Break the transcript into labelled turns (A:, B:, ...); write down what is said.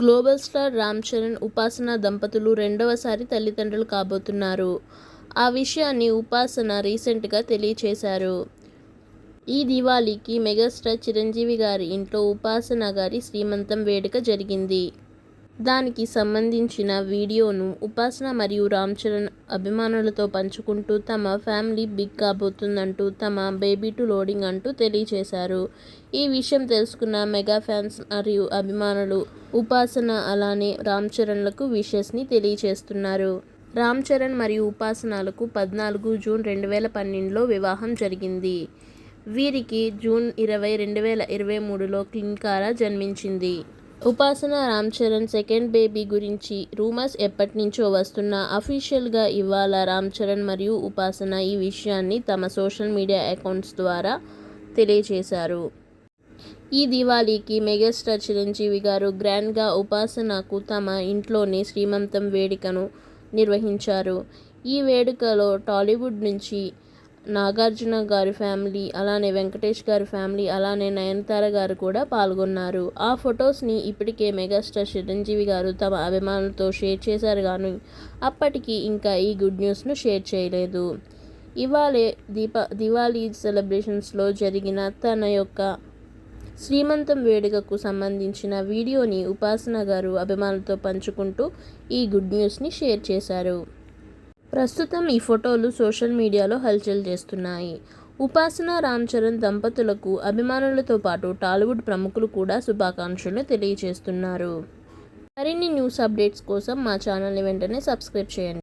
A: Global star Ram Charan ఉపాసన దంపతులు రెండవసారి తల్లిదండ్రులు కాబోతున్నారు. ఆ విషయాన్ని ఉపాసన రీసెంట్గా తెలియచేశారు. ఈ దివాళీకి మెగాస్టార్ చిరంజీవి గారి ఇంట్లో ఉపాసన గారి శ్రీమంతం వేడుక జరిగింది. దానికి సంబంధించిన వీడియోను ఉపాసన మరియు రామ్ చరణ్ అభిమానులతో పంచుకుంటూ తమ ఫ్యామిలీ బిగ్ కాబోతుందంటూ తమ బేబీ టు లోడింగ్ అంటూ తెలియచేశారు ఈ విషయం తెలుసుకున్న మెగా ఫ్యాన్స్ మరియు అభిమానులు ఉపాసన అలానే రామ్ చరణ్లకు విషెస్ని తెలియచేస్తున్నారు రామ్ చరణ్ మరియు ఉపాసనలకు పద్నాలుగు జూన్ రెండు వేల పన్నెండులో వివాహం జరిగింది. వీరికి జూన్ ఇరవై రెండు వేల ఇరవై మూడులో క్లింకారా జన్మించింది. ఉపాసన రామ్ చరణ్ సెకండ్ బేబీ గురించి రూమర్స్ ఎప్పటి నుంచో వస్తున్నా అఫీషియల్గా ఇవాళ రామ్ చరణ్ మరియు ఉపాసన ఈ విషయాన్ని తమ సోషల్ మీడియా అకౌంట్స్ ద్వారా తెలియజేశారు ఈ దివాళీకి మెగాస్టార్ చిరంజీవి గారు గ్రాండ్గా ఉపాసనకు తమ ఇంట్లోనే శ్రీమంతం వేడుకను నిర్వహించారు. ఈ వేడుకలో టాలీవుడ్ నుంచి నాగార్జున గారి ఫ్యామిలీ అలానే వెంకటేష్ గారి ఫ్యామిలీ అలానే నయనతార గారు కూడా పాల్గొన్నారు. ఆ ఫొటోస్ని ఇప్పటికే మెగాస్టార్ చిరంజీవి గారు తమ అభిమానులతో షేర్ చేశారు కానీ అప్పటికి ఇంకా ఈ గుడ్ న్యూస్ను షేర్ చేయలేదు. ఇవాళే దీప దివాళీ సెలబ్రేషన్స్లో జరిగిన తన యొక్క శ్రీమంతం వేడుకకు సంబంధించిన వీడియోని ఉపాసన గారు అభిమానులతో పంచుకుంటూ ఈ గుడ్ న్యూస్ని షేర్ చేశారు. ప్రస్తుతం ఈ ఫోటోలు సోషల్ మీడియాలో హల్చల్ చేస్తున్నాయి. ఉపాసన రామ్ చరణ్ దంపతులకు అభిమానులతో పాటు టాలీవుడ్ ప్రముఖులు కూడా శుభాకాంక్షలు తెలియజేస్తున్నారు. మరిన్ని న్యూస్ అప్డేట్స్ కోసం మా ఛానల్ని వెంటనే సబ్స్క్రైబ్ చేయండి.